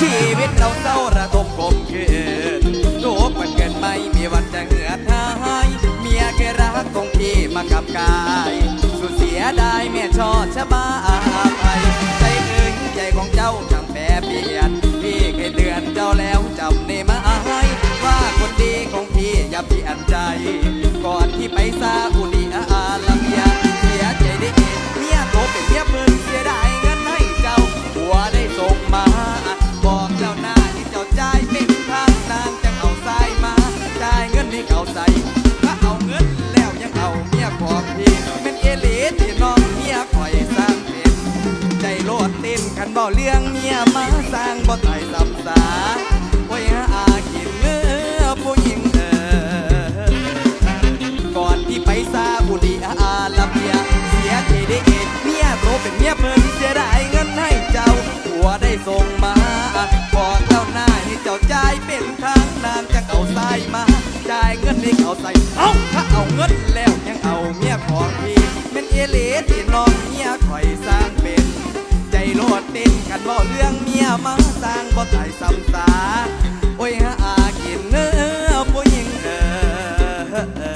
ชีวิตเราเศร้าระทมกลมคืนทุกวันเกินไม่มีวันจะเหือดหายเมียแค่รักคงที่มากับกาย สุดเสียดายแม่ชอดชะบาไปใจเอ่ยใจของเจ้าช่างแปรเปลี่ยนพี่เคยเตือนเจ้าแล้วจำในมาว่าคนดีของพี่อย่าเปลี่ยนใจ ก่อนที่ไปซาอุดีอา ที่น้องเมียคอยสร้างเป็นใจโลดเต้นขันบ่เรื่องเมียมาสร้างบ่ไต่สับสาโอ้ยหากินเงือผู้หญิงเออก่อนที่ไปซาอุดีอาระเบียเสียทีได้เอ็ดเมียโตเป็นเมียเพิ่นเสียดายเงินให้เจ้าผัวได้ส่งมาบอกเจ้าหน้าให้เจ้าจ่ายเป็นทางนางจะเอาใส่มาจ่ายเงินให้เขาใส่เอ้าถ้าเอาเงินแล้วยังเอาเมียของพี่ ที่น้องเมียคอยสร้างเป็น ใจโลดเต้นกันบ่เรื่องเมียมาสร้างบ่ตายซ้ำตาโอ้ยหาอากินเนื้อผู้หญิงเออ